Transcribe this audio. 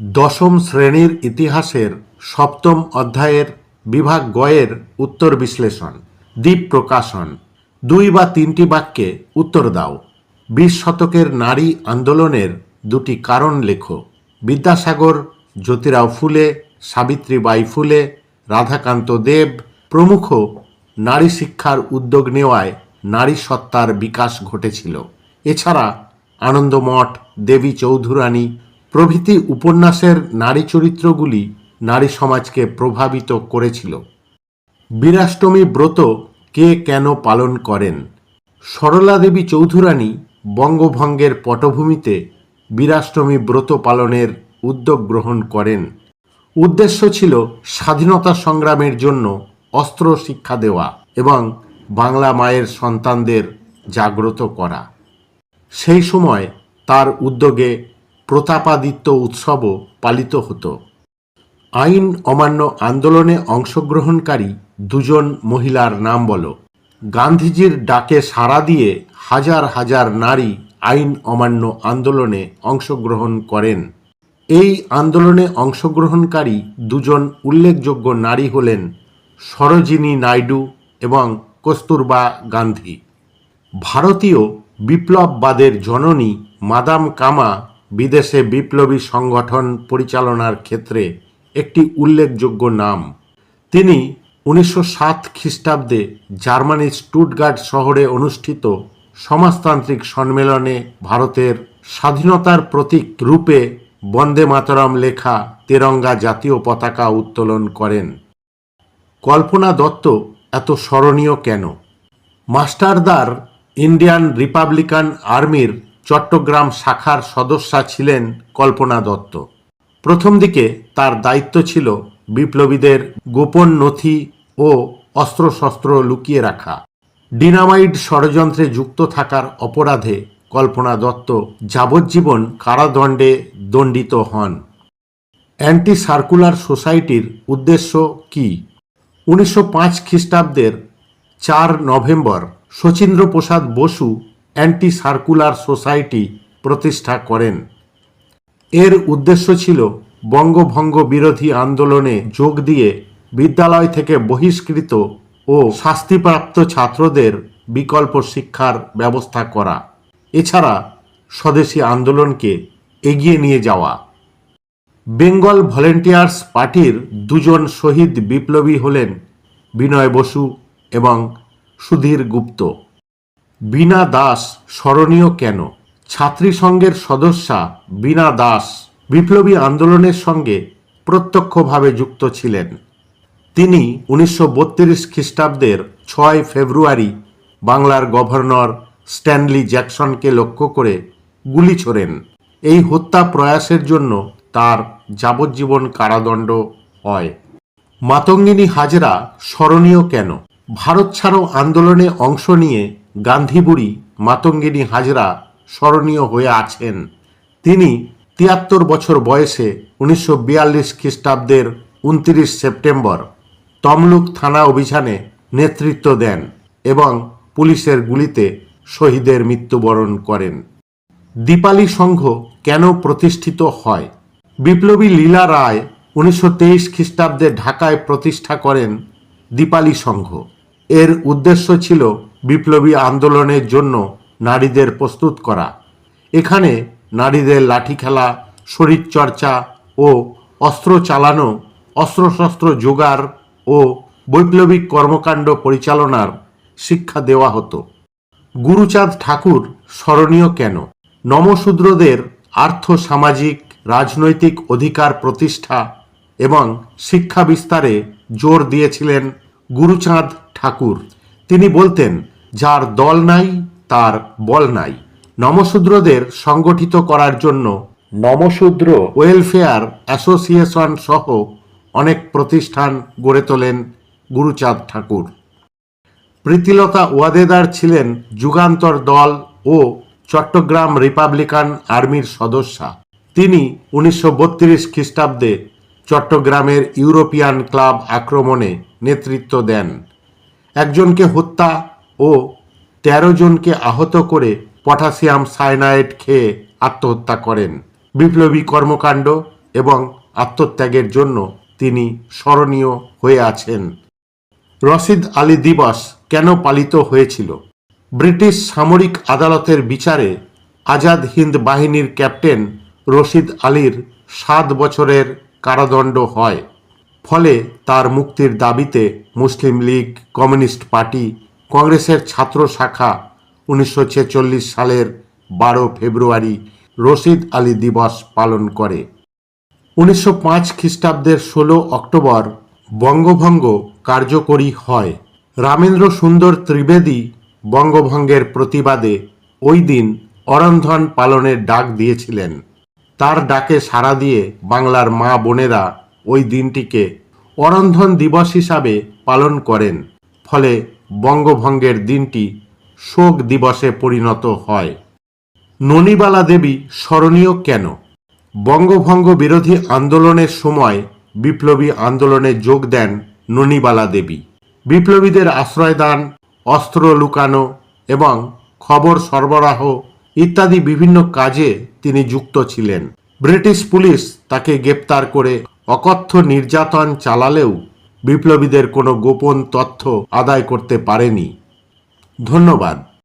দশম শ্রেণির ইতিহাসের সপ্তম অধ্যায়ের বিভাগ গয়ের উত্তর বিশ্লেষণ, দ্বীপ প্রকাশন। দুই বা তিনটি বাক্যে উত্তর দাও। বিশ শতকের নারী আন্দোলনের দুটি কারণ লেখো। বিদ্যাসাগর, জ্যোতিরাও ফুলে, সাবিত্রীবাই ফুলে, রাধাকান্ত দেব প্রমুখ নারী শিক্ষার উদ্যোগ নেওয়ায় নারী সত্তার বিকাশ ঘটেছিল। এছাড়া আনন্দমঠ দেবী চৌধুরানী প্রভৃতি উপন্যাসের নারী চরিত্রগুলি নারী সমাজকে প্রভাবিত করেছিল। বীরাষ্টমী ব্রত কে কেন পালন করেন? সরলা দেবী চৌধুরানী বঙ্গভঙ্গের পটভূমিতে বীরাষ্টমী ব্রত পালনের উদ্যোগ গ্রহণ করেন। উদ্দেশ্য ছিল স্বাধীনতা সংগ্রামের জন্য অস্ত্র শিক্ষা দেওয়া এবং বাংলা মায়ের সন্তানদের জাগ্রত করা। সেই সময় তার উদ্যোগে প্রতাপাদিত্য উৎসবও পালিত হতো। আইন অমান্য আন্দোলনে অংশগ্রহণকারী দুজন মহিলার নাম বলো। গান্ধীজির ডাকে সাড়া দিয়ে হাজার হাজার নারী আইন অমান্য আন্দোলনে অংশগ্রহণ করেন। এই আন্দোলনে অংশগ্রহণকারী দুজন উল্লেখযোগ্য নারী হলেন সরোজিনী নাইডু এবং কস্তুরবা গান্ধী। ভারতীয় বিপ্লববাদের জননী মাদাম কামা বিদেশে বিপ্লবী সংগঠন পরিচালনার ক্ষেত্রে একটি উল্লেখযোগ্য নাম। তিনি উনিশশো সাত খ্রিস্টাব্দে জার্মানির স্টুটগার্ড শহরে অনুষ্ঠিত সমাজতান্ত্রিক সম্মেলনে ভারতের স্বাধীনতার প্রতীক রূপে বন্দে মাতরম লেখা তেরঙ্গা জাতীয় পতাকা উত্তোলন করেন। কল্পনা দত্ত, এত স্মরণীয় কেন? মাস্টারদার ইন্ডিয়ান রিপাবলিকান আর্মির চট্টগ্রাম শাখার সদস্যা ছিলেন কল্পনা দত্ত। প্রথম দিকে তার দায়িত্ব ছিল বিপ্লবীদের গোপন নথি ও অস্ত্রশস্ত্র লুকিয়ে রাখা। ডিনামাইড ষড়যন্ত্রে যুক্ত থাকার অপরাধে কল্পনা দত্ত যাবজ্জীবন কারাদণ্ডে দণ্ডিত হন। অ্যান্টি সার্কুলার সোসাইটির উদ্দেশ্য কি? উনিশশো পাঁচ খ্রিস্টাব্দের চার November Sachindra Prasad Basu anti circular society প্রতিষ্ঠা করেন। এর উদ্দেশ্য ছিল বঙ্গভঙ্গ বিরোধী আন্দোলনে যোগ দিয়ে বিদ্যালয় থেকে বহিষ্কৃত ও শাস্তিপ্রাপ্ত ছাত্রদের বিকল্প শিক্ষার ব্যবস্থা করা, এছাড়া স্বদেশী আন্দোলনকে এগিয়ে নিয়ে যাওয়া। বেঙ্গল ভলেন্টিয়ার্স পার্টির দুজন শহীদ বিপ্লবী হলেন বিনয় বসু এবং সুধীর গুপ্ত। বীণা দাস স্মরণীয় কেন? ছাত্রী সংঘের সদস্যা বীণা দাস বিপ্লবী আন্দোলনের সঙ্গে প্রত্যক্ষভাবে যুক্ত ছিলেন। তিনি উনিশশো বত্রিশ খ্রিস্টাব্দের ছয় ফেব্রুয়ারি বাংলার গভর্নর স্ট্যানলি জ্যাকসনকে লক্ষ্য করে গুলি ছোড়েন। এই হত্যা প্রয়াসের জন্য তার যাবজ্জীবন কারাদণ্ড হয়। মাতঙ্গিনী হাজরা স্মরণীয় কেন? ভারত ছাড়ো আন্দোলনে অংশ নিয়ে গান্ধী বুড়ি মাতঙ্গিনী হাজরা স্মরণীয় হয়ে আছেন। তিনি তিয়াত্তর বছর বয়সে উনিশশো বিয়াল্লিশ খ্রিস্টাব্দের উনত্রিশ সেপ্টেম্বর তমলুক থানা অভিযানে নেতৃত্ব দেন এবং পুলিশের গুলিতে শহীদের মৃত্যুবরণ করেন। দীপালি সংঘ কেন প্রতিষ্ঠিত হয়? বিপ্লবী লীলা রায় উনিশশো তেইশ খ্রিস্টাব্দে ঢাকায় প্রতিষ্ঠা করেন দীপালি সংঘ। এর উদ্দেশ্য ছিল বিপ্লবী আন্দোলনের জন্য নারীদের প্রস্তুত করা। এখানে নারীদের লাঠি খেলা, শরীরচর্চা ও অস্ত্র চালানো, অস্ত্রশস্ত্র জোগাড় ও বৈপ্লবিক কর্মকাণ্ড পরিচালনার শিক্ষা দেওয়া হতো। গুরুচাঁদ ঠাকুর স্মরণীয় কেন? নমশূদ্রদের আর্থ, সামাজিক, রাজনৈতিক অধিকার প্রতিষ্ঠা এবং শিক্ষা বিস্তারে জোর দিয়েছিলেন গুরুচাঁদ ঠাকুর। তিনি বলতেন, যার দল নাই, তার বল নাই। নমশূদ্রদের সংগঠিত করার জন্য নমশূদ্র ওয়েলফেয়ার অ্যাসোসিয়েশন সহ অনেক প্রতিষ্ঠান গড়ে তোলেন গুরুচাঁদ ঠাকুর। প্রীতিলতা ওয়াদেদার ছিলেন যুগান্তর দল ও চট্টগ্রাম রিপাবলিকান আর্মির সদস্যা। তিনি উনিশশো বত্রিশ খ্রিস্টাব্দে চট্টগ্রামের ইউরোপিয়ান ক্লাব আক্রমণে নেতৃত্ব দেন। একজনকে হত্যা ও তেরো জনকে আহত করে পটাশিয়াম সাইনাইড খেয়ে আত্মহত্যা করেন। বিপ্লবী কর্মকাণ্ড এবং আত্মত্যাগের জন্য তিনি স্মরণীয় হয়ে আছেন। রশিদ আলী দিবস কেন পালিত হয়েছিল? ব্রিটিশ সামরিক আদালতের বিচারে আজাদ হিন্দ বাহিনীর ক্যাপ্টেন রশিদ আলীর সাত বছরের কারাদণ্ড হয়। ফলে তার মুক্তির দাবিতে মুসলিম লীগ, কমিউনিস্ট পার্টি, কংগ্রেসের ছাত্র শাখা উনিশশো ছেচল্লিশ সালের বারো ফেব্রুয়ারি রশিদ আলী দিবস পালন করে। উনিশশো পাঁচ খ্রিস্টাব্দের ষোলো অক্টোবর বঙ্গভঙ্গ কার্যকরী হয়। রামেন্দ্র সুন্দর ত্রিবেদী বঙ্গভঙ্গের প্রতিবাদে ওই দিন অরন্ধন পালনের ডাক দিয়েছিলেন। তার ডাকে সাড়া দিয়ে বাংলার মা বোনেরা ওই দিনটিকে অরন্ধন দিবস হিসাবে পালন করেন। ফলে বঙ্গভঙ্গের দিনটি শোক দিবসে পরিণত হয়। ননিবালা দেবী স্মরণীয় কেন? বঙ্গভঙ্গ বিরোধী আন্দোলনের সময় বিপ্লবী আন্দোলনে যোগ দেন ননিবালা দেবী। বিপ্লবীদের আশ্রয়দান, অস্ত্র লুকানো এবং খবর সরবরাহ ইত্যাদি বিভিন্ন কাজে তিনি যুক্ত ছিলেন। ব্রিটিশ পুলিশ তাকে গ্রেপ্তার করে অকথ্য নির্যাতন চালালেও বিপ্লবীদের কোনো গোপন তথ্য আদায় করতে পারেনি। ধন্যবাদ।